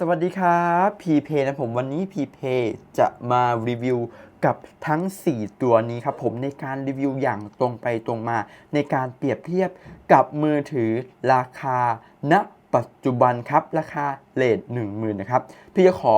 สวัสดีครับพีเพนะผมวันนี้พีเพจะมารีวิวกับทั้ง 4 ตัวนี้ครับผมในการรีวิวอย่างตรงไปตรงมา ในการเปรียบเทียบกับมือถือราคาณปัจจุบันครับ ราคาเลท1 0,000นะครับพี่จะขอ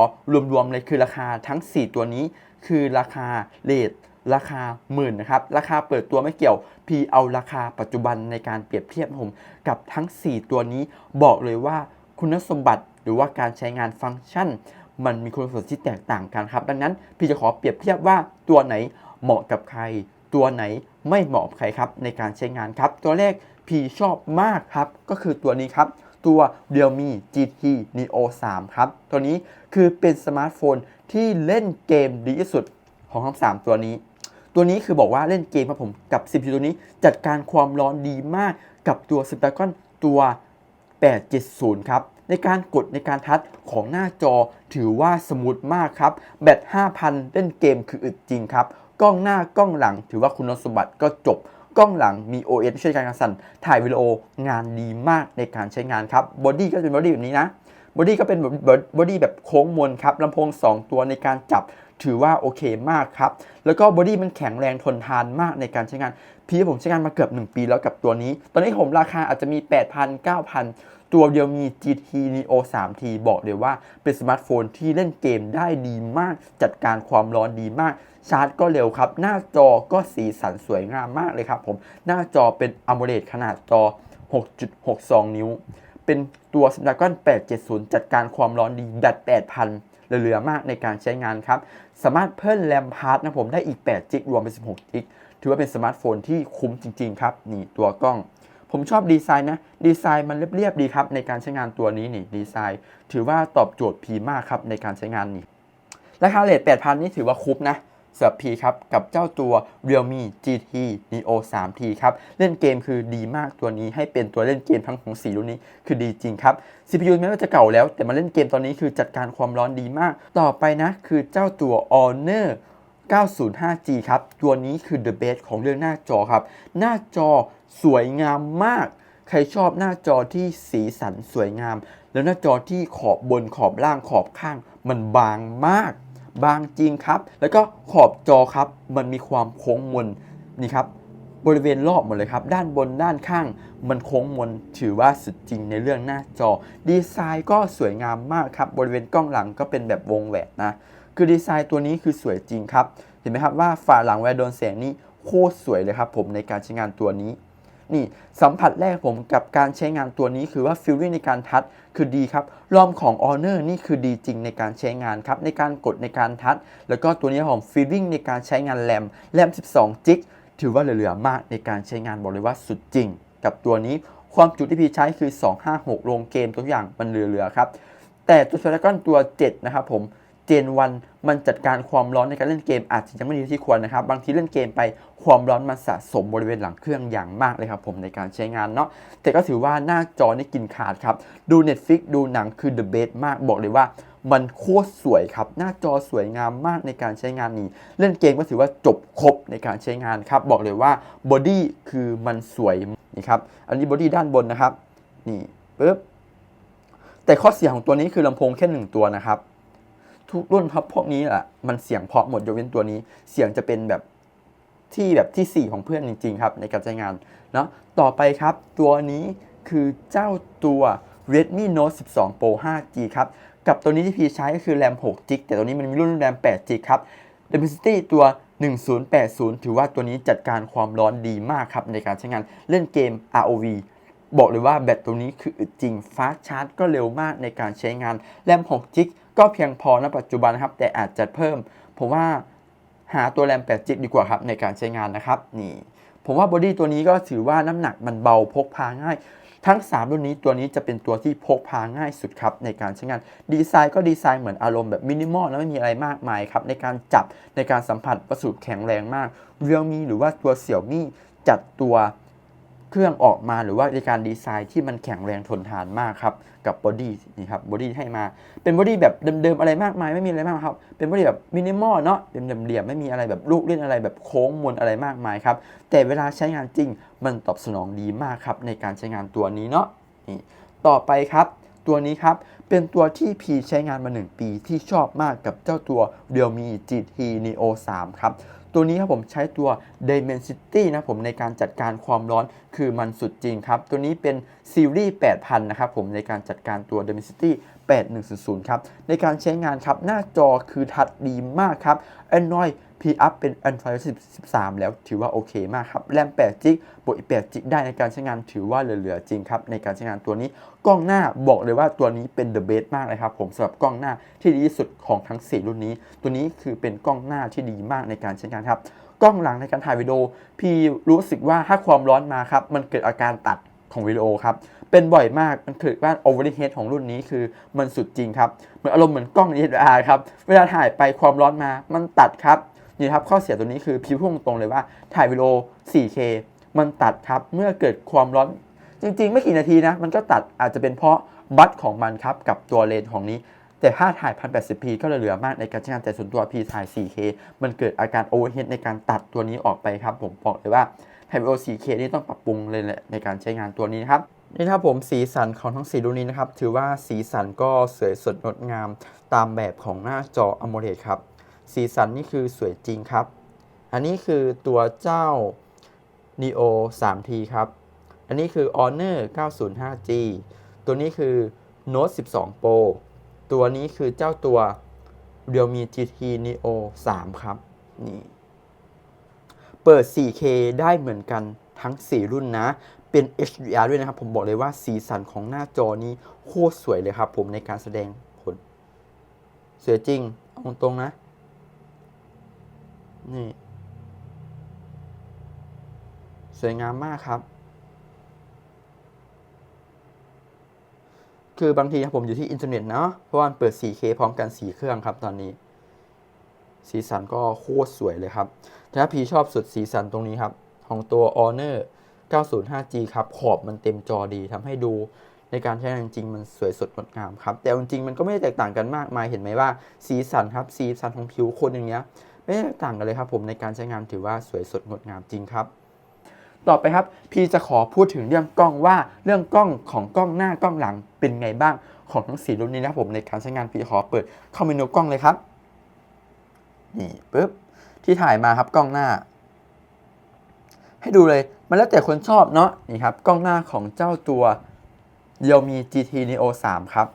รวมๆเลยคือราคาทั้ง 4 ตัวนี้ คือราคาเลทราคาหมื่นนะครับราคาเปิดตัวไม่เกี่ยว พี่เอาราคาปัจจุบันในการเปรียบเทียบผม กับทั้ง 4 ตัวนี้บอกเลยว่าคุณสมบัติ หรือว่าการใช้งานฟังก์ชัน มันมีคุณสมบัติที่แตกต่างกันครับ ดังนั้นพี่จะขอเปรียบเทียบว่าตัวไหนเหมาะกับใคร ตัวไหนไม่เหมาะกับใครครับในการใช้งานครับ ตัวแรกพี่ชอบมากครับ ก็คือตัวนี้ครับตัว Realme GT Neo 3 ครับ ตัวนี้คือเป็นสมาร์ทโฟนที่เล่นเกมดีที่สุดของทั้ง3ตัวนี้ ตัวนี้คือบอกว่าเล่นเกมครับผมกับ CPU ตัวนี้จัดการความร้อนดีมากกับตัว Snapdragon ตัว 870 ครับ ในการกดในการทัชของหน้าจอถือว่าสมูทมากครับ แบต 5,000 เล่นเกมคืออึดจริงครับ กล้องหน้ากล้องหลังถือว่าคุณสมบัติก็จบ กล้องหลังมี OS ช่วยการสั่น ถ่ายวิดีโองานดีมากในการใช้งานครับบอดี้ก็เป็นบอดี้แบบนี้นะบอดี้ก็เป็นบอดี้แบบโค้งมนครับลำโพง 2 ตัวในการจับถือว่าโอเคมากครับ แล้วก็บอดี้มันแข็งแรงทนทานมากในการใช้งาน พี่ผมใช้งานมาเกือบ 1 ปีแล้วกับตัวนี้ ตอนนี้ผมราคาอาจจะมี 8,000 9,000 ตัวเดียวมี GT Neo 3T บอกเลยว่าเป็นสมาร์ทโฟนที่เล่นเกมได้ดีมาก จัดการความร้อนดีมาก ชาร์จก็เร็วครับ หน้าจอก็สีสันสวยงามมากเลยครับผม หน้าจอเป็น AMOLED ขนาดจอ 6.62 นิ้ว เป็นตัว Snapdragon 870 จัดการความร้อนดีแบต8,000เหลือๆมากในการใช้งานครับ สามารถเพิ่มแรมพาร์ทนะผมได้อีก8จิกรวมเป็น 16จิกถือว่าเป็นสมาร์ทโฟนที่คุ้มจริง ๆ ครับ นี่ตัวกล้อง ผมชอบดีไซน์นะ ดีไซน์มันเรียบๆดีครับ ในการใช้งานตัวนี้นี่ดีไซน์ ถือว่าตอบโจทย์พีมากครับในการใช้งานนี่ราคาเลท8,000 นี่ถือว่าคุ้มนะเสำหรับพีครับ กับเจ้าตัว Realme GT Neo 3T ครับ เล่นเกมคือดีมากตัวนี้ให้เป็นตัวเล่นเกมทั้งของสีรุ่นนี้คือดีจริงครับ CPU แม้ว่าจะเก่าแล้ว แต่มาเล่นเกมตอนนี้คือจัดการความร้อนดีมาก ต่อไปนะคือเจ้าตัว Honor 905G ครับ ตัวนี้คือ the best ของเรื่องหน้าจอครับ หน้าจอ สวยงามมาก ใครชอบหน้าจอที่สีสันสวยงาม แล้วหน้าจอที่ขอบบนขอบล่างขอบข้าง มันบางมาก บางจริงครับ แล้วก็ขอบจอครับ มันมีความโค้งมนนี่ครับบริเวณรอบหมดเลยครับ ด้านบนด้านข้าง มันโค้งมนถือว่าสุดจริงในเรื่องหน้าจอ ดีไซน์ก็สวยงามมากครับ บริเวณกล้องหลังก็เป็นแบบวงแหวนนะ คือดีไซน์ตัวนี้คือสวยจริงครับ เห็นไหมครับว่าฝาหลังเวลาโดนแสงนี่โคตรสวยเลยครับผมในการใช้งานตัวนี้ นี่สัมผัสแรกผมกับการใช้งานตัวนี้คือว่าฟิลลิ่งในการทัชคือดีครับรอมของ Honor นี่คือดีจริงในการใช้งานครับในการกดในการทัชแล้วก็ตัวนี้ผมฟิลลิ่งในการใช้งานแรมแรม 12จิกถือว่าเหลือๆมากในการใช้งานบอกเลยว่าสุดจริง กับตัวนี้ความจุที่พี่ใช้คือ 256 ลงเกมตัวอย่างมันเหลือๆครับแต่ตัว Snapdragon ตัว 7 นะครับผม เจนวัน มันจัดการความร้อนในการเล่นเกมอาจจะยังไม่ดีที่ควรนะครับ บางทีเล่นเกมไปความร้อนมันสะสมบริเวณหลังเครื่องอย่างมากเลยครับผมในการใช้งานเนาะแต่ก็ถือว่าหน้าจอนี่กินขาดครับ ดู Netflix ดูหนังคือ the best มากบอกเลยว่ามันโคตรสวยครับ หน้าจอสวยงามมากในการใช้งานนี้ เล่นเกมก็ถือว่าจบครบในการใช้งานครับ บอกเลยว่าบอดี้คือมันสวยนี่ครับ อันนี้บอดี้ด้านบนนะครับ นี่ปึ๊บ แต่ข้อเสียของตัวนี้คือลำโพงแค่หนึ่งตัวนะครับ ทุกรุ่นครับพวกนี้แหละมันเสียงเพาะหมดยกเว้นตัวนี้ เสียงจะเป็นแบบที่แบบที่ 4 ของเพื่อนจริง ๆ ครับ ในการใช้งานเนาะต่อไปครับ ตัวนี้คือเจ้าตัว Redmi Note 12 Pro 5G ครับ กับตัวนี้ที่พี่ใช้ก็คือแรม6 g แต่ตัวนี้มันมีรุ่นแรม8 g ครับ Dimensity ตัว 1080 ถือว่าตัวนี้จัดการความร้อนดีมากครับ ในการใช้งานเล่นเกม ROV บอกเลยว่าแบตตัวนี้คือจริงฟาสชาร์จก็เร็วมากในการใช้งานแรม6 g ก็เพียงพอณปัจจุบันนะครับ แต่อาจจะเพิ่ม ผมว่าหาตัวแรม8 g ดีกว่าครับในการใช้งานนะครับนี่ผมว่าบอดี้ตัวนี้ก็ถือว่าน้ำหนักมันเบาพกพาง่าย ทั้ง 3 รุ่นนี้ตัวนี้จะเป็นตัวที่พกพาง่ายสุดครับในการใช้งาน ดีไซน์ก็ดีไซน์เหมือนอารมณ์แบบมินิมอลแล้วไม่มีอะไรมากมายครับ ในการจับในการสัมผัสวัสดุแข็งแรงมาก Realme หรือว่าตัวเสี่ยวมี่จัดตัวเครื่องออกมาหรือว่าในการดีไซน์ที่มันแข็งแรงทนทานมากครับ กับบอดี้นี่ครับบอดี้ให้มาเป็นบอดี้แบบเดิมๆอะไรมากมายไม่มีอะไรมากครับ เป็นบอดี้แบบมินิมอลเนาะเป็นเหลี่ยมๆไม่มีอะไรแบบลูกเล่นอะไรแบบโค้งมนอะไรมากมายครับ แต่เวลาใช้งานจริงมันตอบสนองดีมากครับในการใช้งานตัวนี้เนาะนี่ต่อไปครับ ตัวนี้ครับเป็นตัวที่พีใช้งานมา 1 ปีที่ชอบมากกับเจ้าตัว Realme GT Neo 3 ครับ ตัวนี้ครับผมใช้ตัว Dimensity นะผมในการจัดการความร้อนคือมันสุดจริงครับ ตัวนี้เป็นซีรีส์ 8000 นะครับผมในการจัดการตัว Dimensity 8100 ครับ ในการใช้งานครับ หน้าจอคือทัดดีมากครับ Android P up เป็น Android 13 แล้วถือว่าโอเคมากครับ แรม8 g b บวกอีก8 g b ได้ในการใช้งานถือว่าเหลือๆจริงครับ ในการใช้งานตัวนี้ กล้องหน้าบอกเลยว่าตัวนี้เป็น the best มากเลยครับผมสำหรับกล้องหน้าที่ดีที่สุดของทั้ง 4 รุ่นนี้ ตัวนี้คือเป็นกล้องหน้าที่ดีมากในการใช้งานครับ กล้องหลังในการถ่ายวิดีโอ พี่รู้สึกว่าถ้าความร้อนมาครับ มันเกิดอาการตัดของวิดีโอครับ เป็นบ่อยมาก มันคือว่า overhead ของรุ่นนี้คือมันสุดจริงครับ เหมือนอารมณ์เหมือนกล้อง DSLR ครับ เวลาถ่ายไปความร้อนมา มันตัดครับ นี่ครับข้อเสียตัวนี้คือพี่พูดตรงเลยว่าถ่ายวิดีโอ 4K มันตัดครับเมื่อเกิดความร้อนจริงๆ ไม่กี่นาทีนะ มันก็ตัดอาจจะเป็นเพราะบัตของมันครับ กับตัวเลนส์ของนี้ แต่ถ้าถ่าย 1080p ก็เหลือมากในการใช้งานแต่ส่วนตัว P ถ่าย 4K มันเกิดอาการ overhead ในการตัดตัวนี้ออกไปครับ ผมบอกเลยว่าถ่ายวิดีโอ 4K นี่ต้องปรับปรุงเลยแหละในการใช้งานตัวนี้ครับนี่นะครับผมสีสันของทั้งสีรุ่นนี้นะครับ ถือว่าสีสันก็สวยสดงดงามตามแบบของหน้าจอ AMOLED ครับ สีสันนี่คือสวยจริงครับ อันนี้คือตัวเจ้า Neo 3T ครับ อันนี้คือ Honor 905G ตัวนี้คือ Note 12 Pro ตัวนี้คือเจ้าตัว Realme GT Neo 3 ครับ นี่ เปิด 4K ได้เหมือนกันทั้ง 4 รุ่นนะ เป็น HDR ด้วยนะครับ ผมบอกเลยว่าสีสันของหน้าจอนี้โคตรสวยเลยครับผมในการแสดงผล สวยจริง เอาตรงนะ นี่ สวยงามมากครับ คือบางทีครับผมอยู่ที่อินเทอร์เน็ตเนาะเพราะว่ามันเปิด 4K พร้อมกัน 4 เครื่องครับตอนนี้ สีสันก็โคตรสวยเลยครับ ถ้าพีชอบสุดสีสันตรงนี้ครับ ของตัว Honor 905G ครับ ขอบมันเต็มจอดีทำให้ดูในการใช้งานจริงมันสวยสดงดงามครับ แต่จริงมันก็ไม่ได้แตกต่างกันมากมายเห็นไหมว่า สีสันครับ สีสันของผิวคนอย่างเงี้ย ไม่ได้ต่างกันเลยครับผมในการใช้งานถือว่าสวยสดงดงามจริงครับ ต่อไปครับพี่จะขอพูดถึงเรื่องกล้องว่าเรื่องกล้องของกล้องหน้ากล้องหลังเป็นไงบ้างของทั้งสี่รุ่นนี้นะครับผมในการใช้งานพี่ขอเปิดเข้าเมนูกล้องเลยครับนี่ปุ๊บที่ถ่ายมาครับกล้องหน้า ให้ดูเลยมันแล้วแต่คนชอบเนาะนี่ครับกล้องหน้าของเจ้าตัว Realme GT Neo 3 ครับ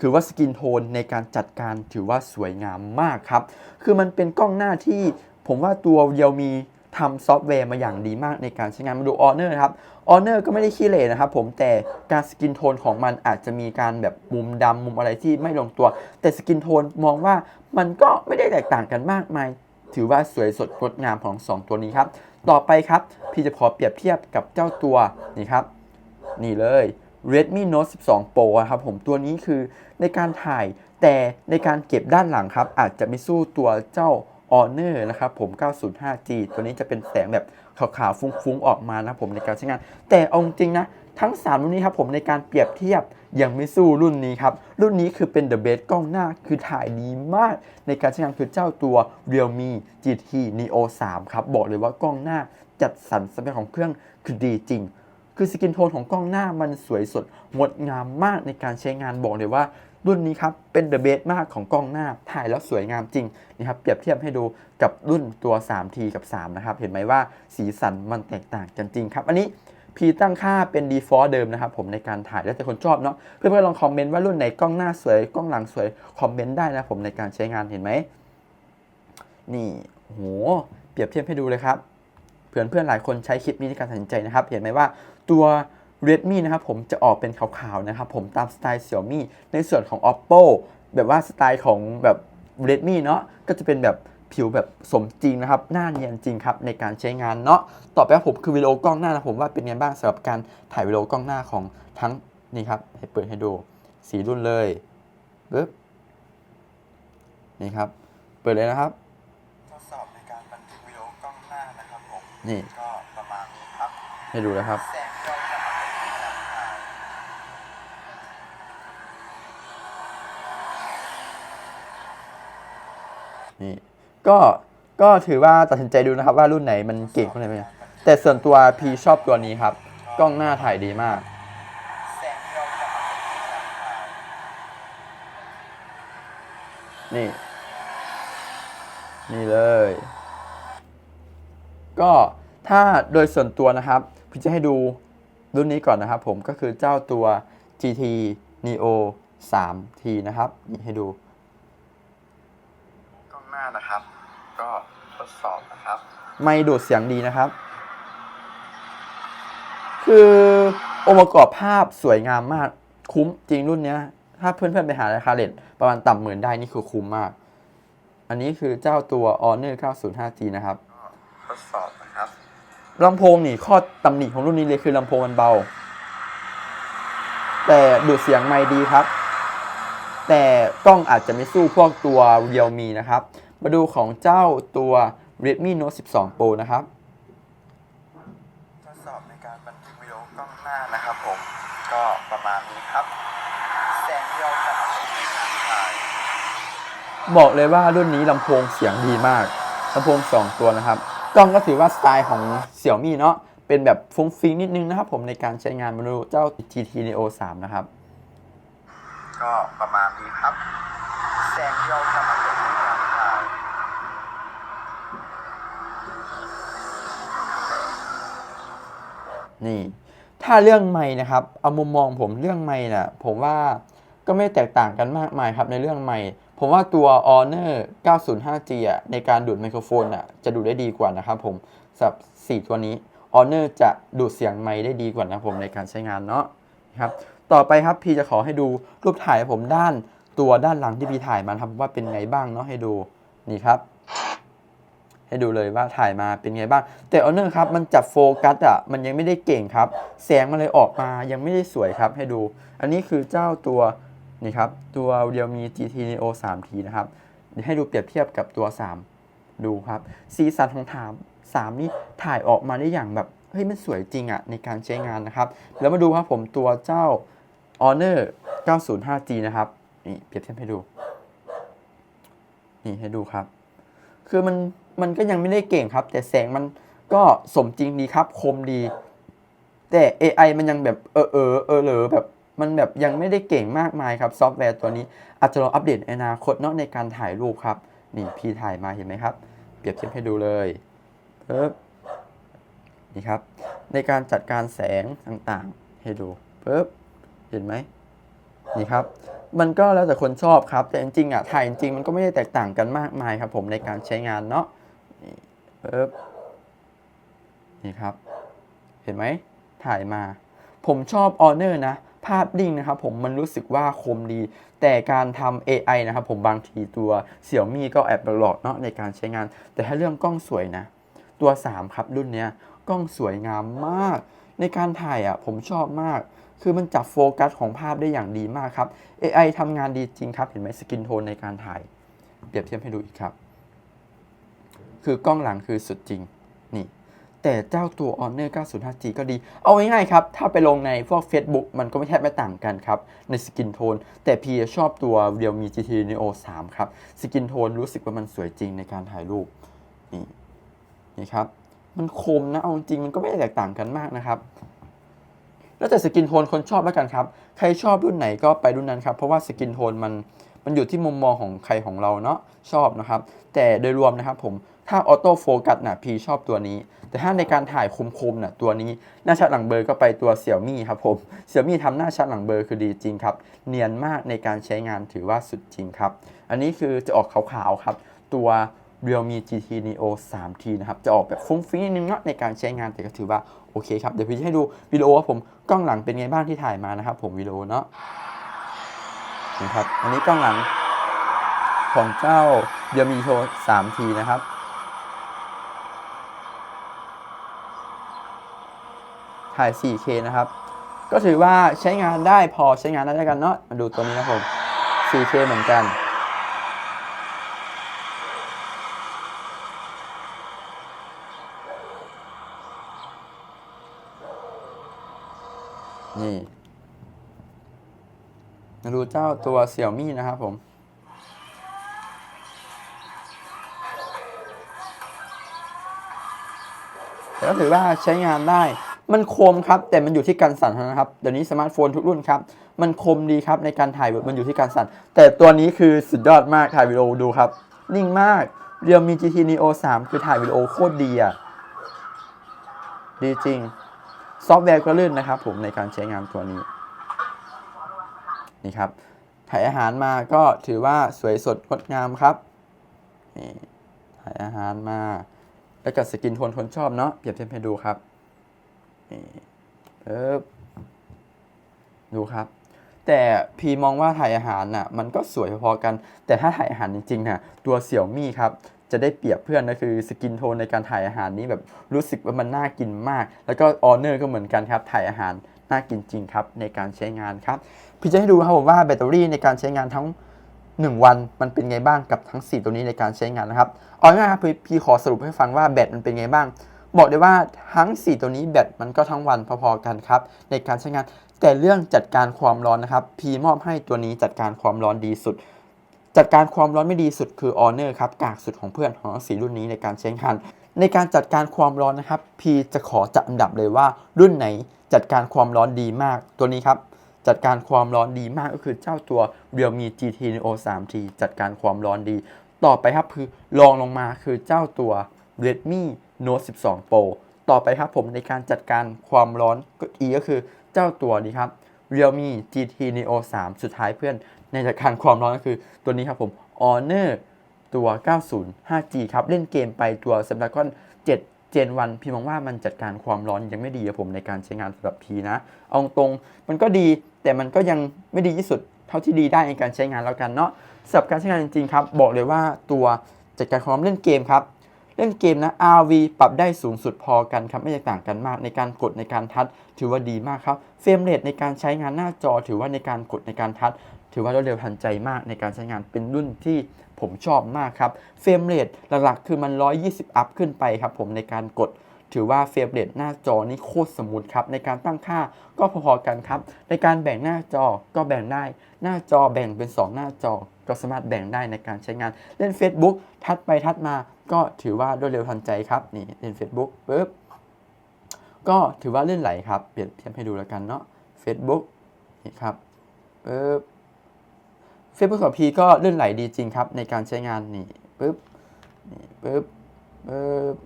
คือว่าสกินโทนในการจัดการถือว่าสวยงามมากครับ คือมันเป็นกล้องหน้าที่ผมว่าตัว Realme ทำซอฟต์แวร์มาอย่างดีมากในการใช้งานมาดู Honor นะครับ Honor ก็ไม่ได้ขี้เหร่นะครับผมแต่การสกินโทนของมันอาจจะมีการแบบมุมดำมุมอะไรที่ไม่ลงตัว แต่สกินโทนมองว่ามันก็ไม่ได้แตกต่างกันมากมาย ถือว่าสวยสดงดงามของ 2 ตัวนี้ครับ ต่อไปครับ พี่จะขอเปรียบเทียบกับเจ้าตัวนี่ครับ นี่เลย Redmi Note 12 Pro ครับผมตัวนี้คือในการถ่ายแต่ในการเก็บด้านหลังครับ อาจจะไม่สู้ตัวเจ้า Honor นะครับผม 905G ตัวนี้จะเป็นแสงแบบขาวๆ ฟุ้งๆ ออกมานะครับผมในการใช้งาน แต่เอาจริงนะ ทั้ง 3 รุ่นนี้ครับผมในการเปรียบเทียบยังไม่สู้รุ่นนี้ครับ รุ่นนี้คือเป็น the best กล้องหน้าคือถ่ายดีมาก ในการใช้งานคือเจ้าตัว Realme GT Neo 3 ครับ บอกเลยว่ากล้องหน้าจัดสรรสเปคของเครื่องคือดีจริง คือสกินโทนของกล้องหน้ามันสวยสดงดงามมากในการใช้งานบอกเลยว่า รุ่นนี้ครับเป็นเดอะเบสมากของกล้องหน้าถ่ายแล้วสวยงามจริงนี่ครับเปรียบเทียบให้ดูกับรุ่นตัว 3T กับ 3 นะครับ เห็นไหมว่าสีสันมันแตกต่างกันจริงครับ อันนี้พีตั้งค่าเป็น default เดิมนะครับผมในการถ่ายแล้วแต่คนชอบเนาะเพื่อนๆลองคอมเมนต์ว่ารุ่นไหนกล้องหน้าสวยกล้องหลังสวยคอมเมนต์ได้นะผมในการใช้งานเห็นไหมนี่โหเปรียบเทียบให้ดูเลยครับ เพื่อนเพื่อนหลายคนใช้คลิปนี้ในการตัดสินใจนะครับ เห็นไหมว่าตัว Redmi นะครับผมจะออกเป็นขาวๆนะครับผมตามสไตล์ Xiaomi ในส่วนของ Oppo แบบว่าสไตล์ของแบบ Redmi เนาะก็จะเป็นแบบผิวแบบสมจริงนะครับหน้าเนียนจริงครับในการใช้งานเนาะต่อไปผมคือวิดีโอกล้องหน้านะผมว่าเป็นไงบ้างสำหรับการถ่ายวิดีโอกล้องหน้าของทั้งนี่ครับให้เปิดให้ดูสีรุ่นเลยปึ๊บนี่ครับ เปิดเลยนะครับ นี่ให้ดูนะครับ นี่ ก็ก็ถือว่าตัดสินใจดูนะครับว่ารุ่นไหนมันเก่งกว่าไหนไหมแต่ส่วนตัวพีชอบตัวนี้ครับ กล้องหน้าถ่ายดีมาก นี่ นี่เลย ก็ถ้าโดยส่วนตัวนะครับพี่จะให้ดูรุ่นนี้ก่อนนะครับ ผมก็คือเจ้าตัว GT Neo 3T นะครับนี่ให้ดูกล้องหน้านะครับ ก็ทดสอบนะครับ ไม่ดูดเสียงดีนะครับ คือองค์ประกอบภาพสวยงามมากคุ้มจริงรุ่นเนี้ย ถ้าเพื่อนๆไปหาราคาเลทประมาณต่ำหมื่นได้นี่คือคุ้มมาก อันนี้คือเจ้าตัว Honor 905G นะครับ ทดสอบนะครับลำโพงนี่ข้อตำหนิของรุ่นนี้เลยคือลำโพงมันเบา แต่ดูดเสียงไม่ดีครับ แต่กล้องอาจจะไม่สู้พวกตัว Realme นะครับ มาดูของเจ้าตัว Redmi Note 12 Pro นะครับทดสอบในการบันทึกวิดีโอกล้องหน้านะครับผมก็ประมาณนี้ครับแสงเดียวกับในการถ่ายบอกเลยว่ารุ่นนี้ลำโพงเสียงดีมากลำโพง 2 ตัวนะครับ กล้องก็ถือว่าสไตล์ของเสี่ยวมี่เนาะเป็นแบบฟุ้งฟิ้งนิดนึงนะครับผมในการใช้งานมาดูเจ้า GT Neo 3 นะครับ ก็ประมาณนี้ครับ แสงเดียวกับในการถ่ายนี่ ถ้าเรื่องไม่นะครับ เอามุมมองผมเรื่องไม่น่ะ ผมว่าก็ไม่แตกต่างกันมากมายครับในเรื่องไม่ ผมว่าตัว Honor 905G อะในการดูดไมโครโฟนอะจะดูดได้ดีกว่านะครับผมสำหรับ 4 ตัวนี้ Honor จะดูดเสียงไม่ได้ดีกว่านะครับผมในการใช้งานเนาะนะครับต่อไปครับพี่จะขอให้ดูรูปถ่ายผมด้านตัวด้านหลังที่พี่ถ่ายมาครับว่าเป็นไงบ้างเนาะให้ดูนี่ครับ ให้ดูเลยว่าถ่ายมาเป็นไงบ้าง แต่ออเนอร์ครับมันจับโฟกัสอะมันยังไม่ได้เก่งครับ แสงมันเลยออกมายังไม่ได้สวยครับ ให้ดู อันนี้คือเจ้าตัว นี่ครับตัว Realme GT Neo 3T นะครับเดี๋ยวให้ดูเปรียบเทียบกับตัว 3 ดูครับสีสันของถาม3 นี่ถ่ายออกมาได้อย่างแบบเฮ้ยมันสวยจริงอะในการใช้งานนะครับ แล้วมาดูครับผมตัวเจ้า Honor 905G นะครับนี่เปรียบเทียบให้ดู นี่ให้ดูครับ คือมันมันก็ยังไม่ได้เก่งครับ แต่แสงมันก็สมจริงดีครับ คมดี แต่ AI มันยังแบบเออเออเออเลอแบบ มันแบบยังไม่ได้เก่งมากมายครับซอฟต์แวร์ตัวนี้อาจจะรออัปเดตในอนาคตเนาะในการถ่ายรูปครับ นี่พี่ถ่ายมาเห็นไหมครับ เปรียบเทียบให้ดูเลยปึ๊บนี่ครับ ในการจัดการแสงต่างๆ ให้ดูปึ๊บเห็นไหมนี่ครับ มันก็แล้วแต่คนชอบครับ แต่จริงๆอะถ่ายจริงๆมันก็ไม่ได้แตกต่างกันมากมายครับผมในการใช้งานเนาะนี่ปึ๊บนี่ครับ เห็นไหมถ่ายมา ผมชอบ Honor นะ ภาพดิ่งนะครับผมมันรู้สึกว่าคมดี แต่การทำ AI นะครับผมบางทีตัวเสี่ยวมี่ก็แอบหลอกเนาะในการใช้งาน แต่ถ้าเรื่องกล้องสวยนะ ตัว 3 ครับรุ่นเนี้ยกล้องสวยงามมาก ในการถ่ายอะผมชอบมาก คือมันจับโฟกัสของภาพได้อย่างดีมากครับ AI ทำงานดีจริงครับ เห็นไหมสกินโทนในการถ่าย เปรียบเทียบให้ดูอีกครับ คือกล้องหลังคือสุดจริงนี่ แต่เจ้าตัว Honor 905G ก็ดี เอาง่ายๆครับ ถ้าไปลงในพวก Facebook มันก็ไม่แทบไม่ต่างกันครับ ในสกินโทน แต่พี่ชอบตัว Realme GT Neo 3 ครับ สกินโทนรู้สึกว่ามันสวยจริงในการถ่ายรูป นี่ นี่ครับ มันคมนะ เอาจริงๆมันก็ไม่แตกต่างกันมากนะครับ แล้วแต่สกินโทนคนชอบแล้วกันครับ ใครชอบรุ่นไหนก็ไปรุ่นนั้นครับ เพราะว่าสกินโทนมัน มันอยู่ที่มุมมองของใครของเราเนาะ ชอบนะครับ แต่โดยรวมนะครับผม ถ้าออโต้โฟกัสนะพีชอบตัวนี้ แต่ถ้าในการถ่ายคมๆนะตัวนี้หน้าชัดหลังเบลอก็ไปตัวเสี่ยวมี่ครับผมเสี่ยวมี่ทำหน้าชัดหลังเบลอคือดีจริงครับ เนียนมากในการใช้งานถือว่าสุดจริงครับ อันนี้คือจะออกขาวๆครับ ตัว Realme GT Neo 3T นะครับ จะออกแบบฟุ้งฟิ้งนิดนึงเนาะในการใช้งานแต่ก็ถือว่าโอเคครับ เดี๋ยวพี่จะให้ดูวิดีโอว่าผมกล้องหลังเป็นไงบ้างที่ถ่ายมานะครับผมวิดีโอเนาะนี่ครับ อันนี้กล้องหลังของเจ้า Realme Pro 3T นะครับ ถ่าย 4K นะครับ ก็ถือว่าใช้งานได้พอใช้งานได้แล้วกันเนาะ มาดูตัวนี้นะครับผม 4K เหมือนกันนี่มาดูเจ้าตัวเสี่ยวมี่นะครับผมแต่ก็ถือว่าใช้งานได้ มันคมครับ แต่มันอยู่ที่การสั่นนั้นครับเดี๋ยวนี้สมาร์ทโฟนทุกรุ่นครับ มันคมดีครับในการถ่ายแบบมันอยู่ที่การสั่น แต่ตัวนี้คือสุดยอดมากถ่ายวิดีโอดูครับ นิ่งมากเรียวมี GT Neo 3 คือถ่ายวิดีโอโคตรดีอะ ดีจริง ซอฟต์แวร์ก็ลื่นนะครับผมในการใช้งานตัวนี้ นี่ครับถ่ายอาหารมาก็ถือว่าสวยสดงดงามครับนี่ถ่ายอาหารมา แล้วก็สกินโทนคนชอบเนาะเปรียบเทียบให้ดูครับ นี่เอ๊บดูครับ แต่พีมองว่าถ่ายอาหารน่ะมันก็สวยพอๆกัน แต่ถ้าถ่ายอาหารจริงๆน่ะตัวเสี่ยวมี่ครับจะได้เปรียบเพื่อนก็คือสกินโทนในการถ่ายอาหารนี้แบบรู้สึกว่ามันน่ากินมาก แล้วก็ออเนอร์ก็เหมือนกันครับถ่ายอาหารน่ากินจริงครับในการใช้งานครับ พี่จะให้ดูครับผมว่าแบตเตอรี่ในการใช้งานทั้ง 1 วันมันเป็นไงบ้างกับทั้ง 4 ตัวนี้ในการใช้งานนะครับเอาง่ายครับพี่พี่ขอสรุปให้ฟังว่าแบตมันเป็นไงบ้าง บอกเลยว่าทั้ง 4 ตัวนี้แบตมันก็ทั้งวันพอๆกันครับ ในการใช้งาน แต่เรื่องจัดการความร้อนนะครับ พีมอบให้ตัวนี้จัดการความร้อนดีสุด จัดการความร้อนไม่ดีสุดคือ Honor ครับกากสุดของเพื่อนของทั้งสีรุ่นนี้ในการใช้งาน ในการจัดการความร้อนนะครับ พีจะขอจัดอันดับเลยว่ารุ่นไหนจัดการความร้อนดีมากตัวนี้ครับจัดการความร้อนดีมากก็คือเจ้าตัว Realme GT Neo 3T จัดการความร้อนดี ต่อไปครับคือรองลงมาคือเจ้าตัว Redmi Note 12 Pro ต่อไปครับผมในการจัดการความร้อนก็อีก็คือเจ้าตัวนี้ครับ Realme GT Neo 3 สุดท้ายเพื่อน ในจัดการความร้อนก็คือตัวนี้ครับผม Honor ตัว 90 5G ครับ เล่นเกมไปตัว Snapdragon 7 Gen 1พี่มองว่ามันจัดการความร้อนยังไม่ดีครับผมในการใช้งานสำหรับพีนะ เอาตรงมันก็ดีแต่มันก็ยังไม่ดีที่สุดเท่าที่ดีได้ในการใช้งานแล้วกันเนาะสำหรับการใช้งานจริงๆครับ บอกเลยว่าตัวจัดการความร้อนเล่นเกมครับ เล่นเกมนะ RV ปรับได้สูงสุดพอกันครับ ไม่ได้ต่างกันมากในการกดในการทัชถือว่าดีมากครับ เฟรมเรทในการใช้งานหน้าจอ ถือว่าในการกดในการทัชถือว่ารวดเร็วทันใจมากในการใช้งานเป็นรุ่นที่ผมชอบมากครับ เฟรมเรทหลักๆ คือมัน 120 อัพขึ้นไปครับผมในการกดถือว่าเฟรมเรทหน้าจอนี่โคตรสมูทครับ ในการตั้งค่าก็พอๆกันครับ ในการแบ่งหน้าจอก็แบ่งได้ หน้าจอแบ่งเป็น 2 หน้าจอ ก็สามารถแบ่งได้ในการใช้งาน เล่น Facebook ทัดไปทัดมา ก็ถือว่ารวดเร็วทันใจครับนี่เล่น Facebook ปึ๊บก็ถือว่าเลื่อนไหลครับเปรียบเทียบให้ดูแล้วกันเนาะ Facebook นี่ครับปึ๊บ Facebook ของพีก็เลื่อนไหลดีจริงครับในการใช้งานนี่ปึ๊บนี่ปุ๊บปึ๊บ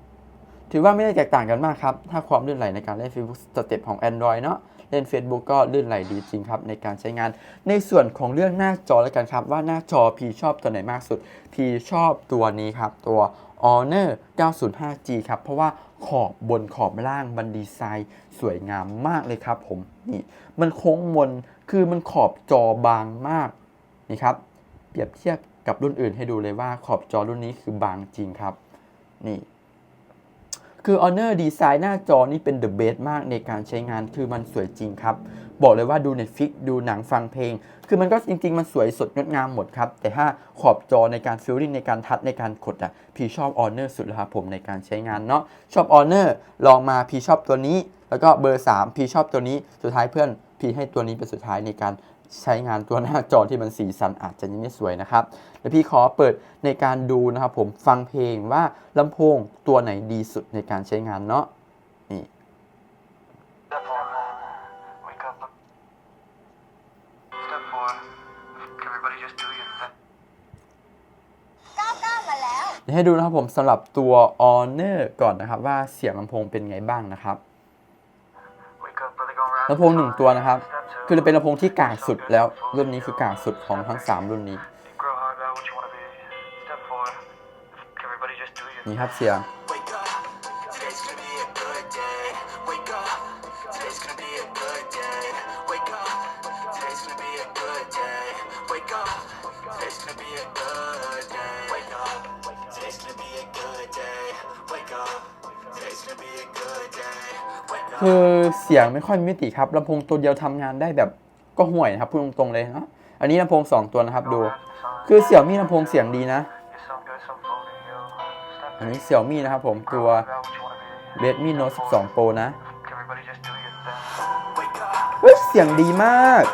ถือว่าไม่ได้แตกต่างกันมากครับ ถ้าความลื่นไหลในการเล่น Facebook สเต็ปของ Android เนาะเล่น Facebook ก็ลื่นไหลดีจริงครับในการใช้งาน ในส่วนของเรื่องหน้าจอแล้วกันครับ ว่าหน้าจอพีชอบตัวไหนมากสุด พีชอบตัวนี้ครับ ตัว Honor 905G ครับ เพราะว่าขอบบนขอบล่างมันดีไซน์สวยงามมากเลยครับผมนี่มันโค้งมนคือมันขอบจอบางมากนี่ครับเปรียบเทียบกับรุ่นอื่นให้ดูเลยว่าขอบจอรุ่นนี้คือบางจริงครับ นี่ คือ Honor Design หน้าจอนี่เป็น the best มากในการใช้งานคือมันสวยจริงครับ บอกเลยว่าดู Netflix ดูหนังฟังเพลง คือมันก็จริง ๆ มันสวยสดงดงามหมดครับ แต่ถ้าขอบจอในการฟิลลิ่งในการทัดในการกดอะพี่ชอบ Honor สุดเลยครับผมในการใช้งานเนาะชอบ Honor ลองมาพี่ชอบตัวนี้ แล้วก็เบอร์ 3 พี่ชอบตัวนี้สุดท้ายเพื่อนพี่ให้ตัวนี้เป็นสุดท้ายในการ ใช้งานตัวหน้าจอที่มันสีสันอาจจะยังไม่สวยนะครับเดี๋ยวพี่ขอเปิดในการดูนะครับ ผมฟังเพลงว่าลำโพงตัวไหนดีสุดในการใช้งานเนาะนี่ Step one, wake up. Step four, everybody just do your thing. ก้าวก้าวมาแล้วเดี๋ยวให้ดูนะครับผมสำหรับตัว Honor ก่อนนะครับ ว่าเสียงลำโพงเป็นไงบ้างนะครับ ลำโพงหนึ่งตัวนะครับ คือจะเป็นลำโพงที่กางสุดแล้ว รุ่นนี้คือกางสุดของทั้ง 3 รุ่นนี้ นี่ครับเสียง คือเสียงไม่ค่อยมีมิติครับลำโพงตัวเดียวทำงานได้แบบก็ห่วยครับพูดตรงๆเลยนะอันนี้ลำโพง 2 ตัวนะครับดู คือเสี่ยวมี่ลำโพงเสียงดีนะ อันนี้เสี่ยวมี่นะครับผมตัว grow hard about what you wanna be. Redmi Note 12 Pro นะเฮ้ยเสียงดีมาก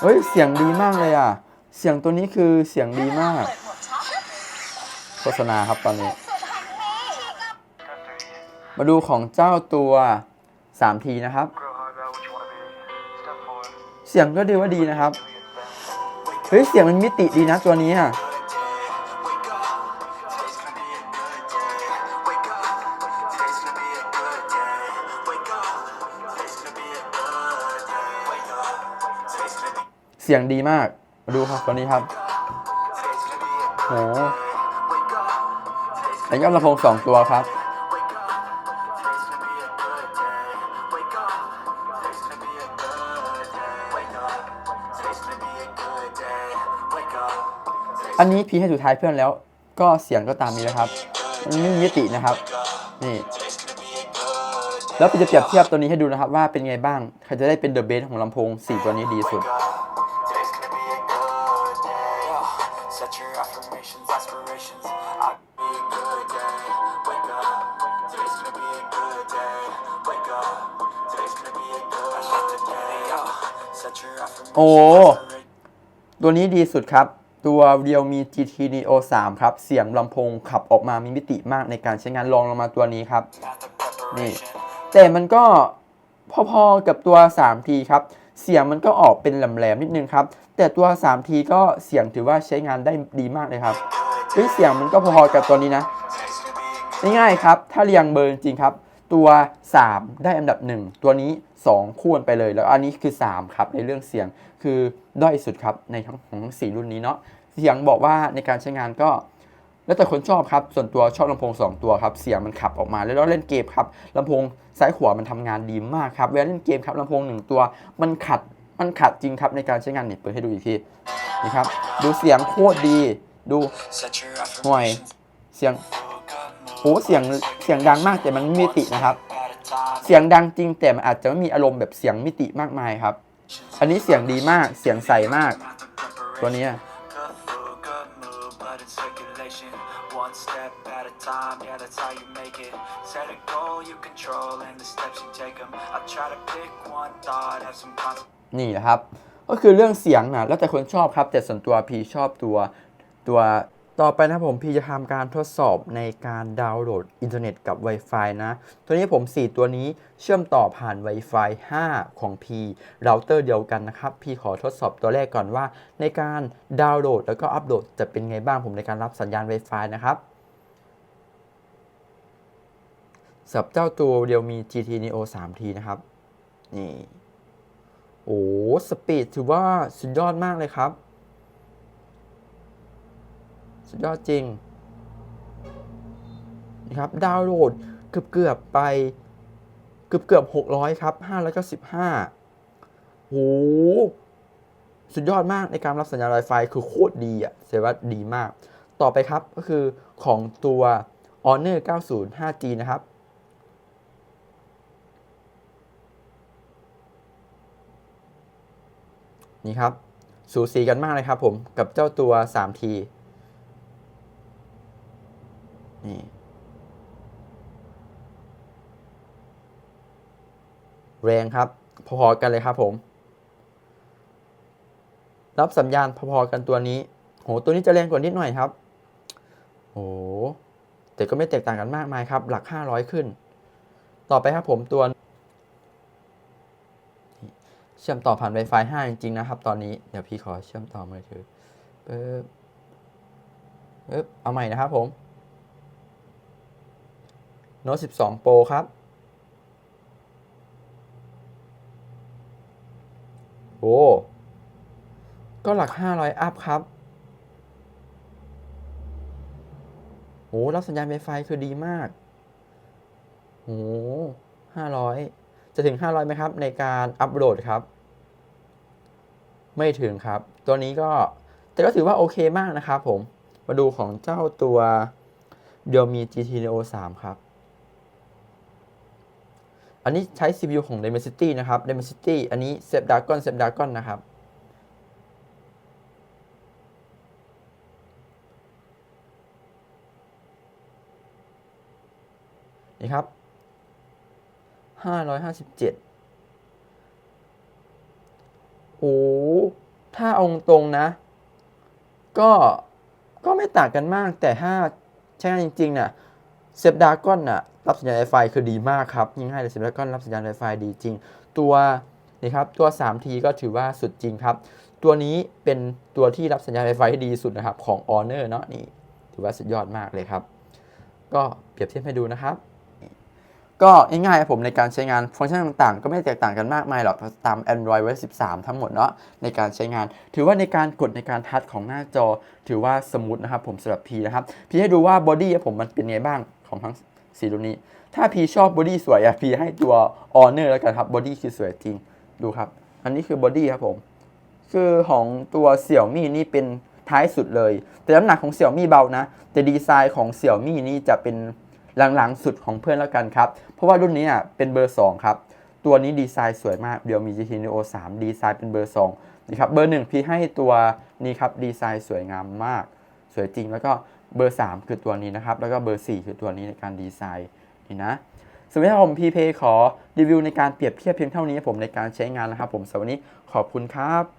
เฮ้ยเสียงดีมากเลยอะ เสียงตัวนี้คือเสียงดีมาก โฆษณาครับตอนนี้ มาดูของเจ้าตัว 3T นะครับ เสียงก็ดีว่าดีนะครับ เฮ้ยเสียงมันมิติดีนะตัวนี้อะ เสียงดีมากมาดูครับตัวนี้ครับโหแล้วก็ลำโพงสองตัวครับ อันนี้พีให้สุดท้ายเพื่อนแล้ว ก็เสียงก็ตามนี้นะครับมันไม่มีมิตินะครับ นี่ แล้วพีจะเปรียบเทียบตัวนี้ให้ดูนะครับ ว่าเป็นไงบ้าง ใครจะได้เป็นเดอะเบสของลำโพง 4 ตัวนี้ดีสุด โอ้ ตัวนี้ดีสุดครับ ตัว Realme GT Neo 3 ครับ เสียงลำโพงขับออกมามีมิติมากในการใช้งานลองลงมาตัวนี้ครับ Path of preparation. แต่มันก็พอๆกับตัว 3T ครับ เสียงมันก็ออกเป็นแหลมๆนิดนึงครับ แต่ตัว 3T ก็เสียงถือว่าใช้งานได้ดีมากเลยครับเฮ้ยเสียงมันก็พอๆกับตัวนี้นะ ง่ายๆครับ ถ้าเรียงเบอร์จริงครับ ตัว 3 ได้อันดับ 1 ตัวนี้ 2 คูณไปเลย แล้วอันนี้คือ 3 ครับในเรื่องเสียงคือด้อยสุดครับในทั้งของทั้ง4รุ่นนี้เนาะเสียงบอกว่าในการใช้งานก็แล้วแต่คนชอบครับ ส่วนตัวชอบลำโพง 2 ตัวครับ เสียงมันขับออกมา แล้วเราเล่นเกมครับลำโพงซ้ายขวามันทำงานดีมากครับ เวลาเล่นเกมครับลำโพงหนึ่งตัว มันขัด มันขัดจริงครับในการใช้งานเนี่ยเปิดให้ดูอีกทีนี่ครับ ดูเสียงโคตรดี ดูห่วย เสียง Woke up, โหเสียง เสียงดังมากแต่มันไม่มีมิตินะครับ เสียงดังจริงแต่มันอาจจะไม่มีอารมณ์แบบเสียงมิติมากมายครับ อันนี้เสียงดีมากเสียงใสมาก Path of preparation. ตัวเนี้ย Good food, good mood, blood in circulation. One step at a time, yeah, that's how you make it. Set a goal you control, and the steps you take them. I try to pick one thought, have some consequences. นี่แหละครับ ก็คือเรื่องเสียงนะแล้วแต่คนชอบครับ แต่ส่วนตัวพีชอบตัวตัว ต่อไปนะผมพีจะทำการทดสอบในการดาวน์โหลดอินเทอร์เน็ตกับ Wi-Fi นะ ตัวนี้ผม 4 ตัวนี้เชื่อมต่อผ่าน Wi-Fi 5 ของ P เราเตอร์เดียวกันนะครับ พี่ขอทดสอบตัวแรกก่อนว่า ในการดาวน์โหลดแล้วก็อัปโหลดจะเป็นไงบ้างผมในการรับสัญญาณ Wi-Fi นะครับสำหรับเจ้าตัว Realme GT Neo 3T นะครับ นี่ โอ้ สปีดถือว่าสุดยอดมากเลยครับ สุดยอดจริงนะครับดาวน์โหลดเกือบเกือบไปเกือบเกือบหกร้อยครับห้าร้อยเก้าสิบห้าโหสุดยอดมากในการรับสัญญาณ Wi-Fi คือโคตรดีอะเสียว่าดีมาก ต่อไปครับก็คือของตัว Honor 90 5G นะครับ นี่ครับ สูสีกันมากเลยครับผม กับเจ้าตัว 3T นี่แรงครับ พอๆกันเลยครับผม รับสัญญาณพอๆกันตัวนี้โหตัวนี้จะแรงกว่านิดหน่อยครับโหแต่ก็ไม่แตกต่างกันมากมายครับ หลัก 500 ขึ้น ต่อไปครับผมตัว เชื่อมต่อผ่าน Wi-Fi 5 จริง ๆ นะครับ ตอนนี้เดี๋ยวพี่ขอเชื่อมต่อมือถือปึ๊บปึ๊บเอาใหม่นะครับผม Note 12 Pro ครับโอ้ก็หลัก 500 อัพครับโอ้รับสัญญาณ Wi-Fi คือดีมากโอ้500จะถึง 500ไหมครับ ในการอัปโหลดครับ ไม่ถึงครับ ตัวนี้ก็แต่ก็ถือว่าโอเคมากนะครับผม มาดูของเจ้าตัว Realme GT Neo 3 ครับ อันนี้ใช้ CPU ของ Dimensity นะครับ Dimensity อันนี้ Snapdragon Snapdragon นะครับ นี่ครับ 557 โอ้ ถ้าเอาตรงนะ ก็ ก็ไม่ต่างกันมากแต่ถ้าใช้งานจริงๆน่ะเซฟดาก้อนน่ะ รับสัญญาณ Wi-Fi คือดีมากครับยิ่งให้เลยเซฟดก้อนรับสัญญาณ Wi-Fi ดีจริง ตัวนี่ครับตัว 3T ก็ถือว่าสุดจริงครับ ตัวนี้เป็นตัวที่รับสัญญาณ Wi-Fi ที่ดีที่สุดนะครับของ Honor เนาะนี่ถือว่าสุดยอดมากเลยครับ ก็เปรียบเทียบให้ดูนะครับ ก็ง่ายๆผมในการใช้งานฟังก์ชันต่างๆ ก็ไม่แตกต่างกันมากมายหรอกตาม Android ไว้ 13 ทั้งหมดเนาะในการใช้งาน ถือว่าในการกดในการทัชของหน้าจอ ถือว่าสมูทนะครับผมสำหรับ P นะครับ P ให้ดูว่าบอดี้ผมมันเป็นไงบ้างของทั้ง สีรุ่นนี้ ถ้า P ชอบบอดี้สวยอะ P ให้ตัว Honor แล้วกันครับบอดี้คือสวยจริงดูครับ อันนี้คือบอดี้ครับผม คือของตัวเสี่ยวมี่นี่เป็นท้ายสุดเลย แต่น้ำหนักของเสี่ยวมี่เบานะ แต่ดีไซน์ของเสี่ยวมี่นี่จะเป็นหลังๆสุดของเพื่อนแล้วกันครับ เพราะว่ารุ่นนี้อะเป็นเบอร์ 2 ครับ ตัวนี้ดีไซน์สวยมากเดี๋ยวมี GT Neo 3 ดีไซน์เป็นเบอร์ 2นี่ครับ เบอร์ 1 พี่ให้ตัวนี้ครับ ดีไซน์สวยงามมาก สวยจริงแล้วก็ เบอร์ 3 คือตัวนี้นะครับ แล้วก็เบอร์ 4 คือตัวนี้ในการดีไซน์นี่นะสวัสดีครับผมพีเพขอรีวิวในการเปรียบเทียบเพียงเท่านี้ผมในการใช้งานนะครับผมสำหรับวันนี้ขอบคุณครับ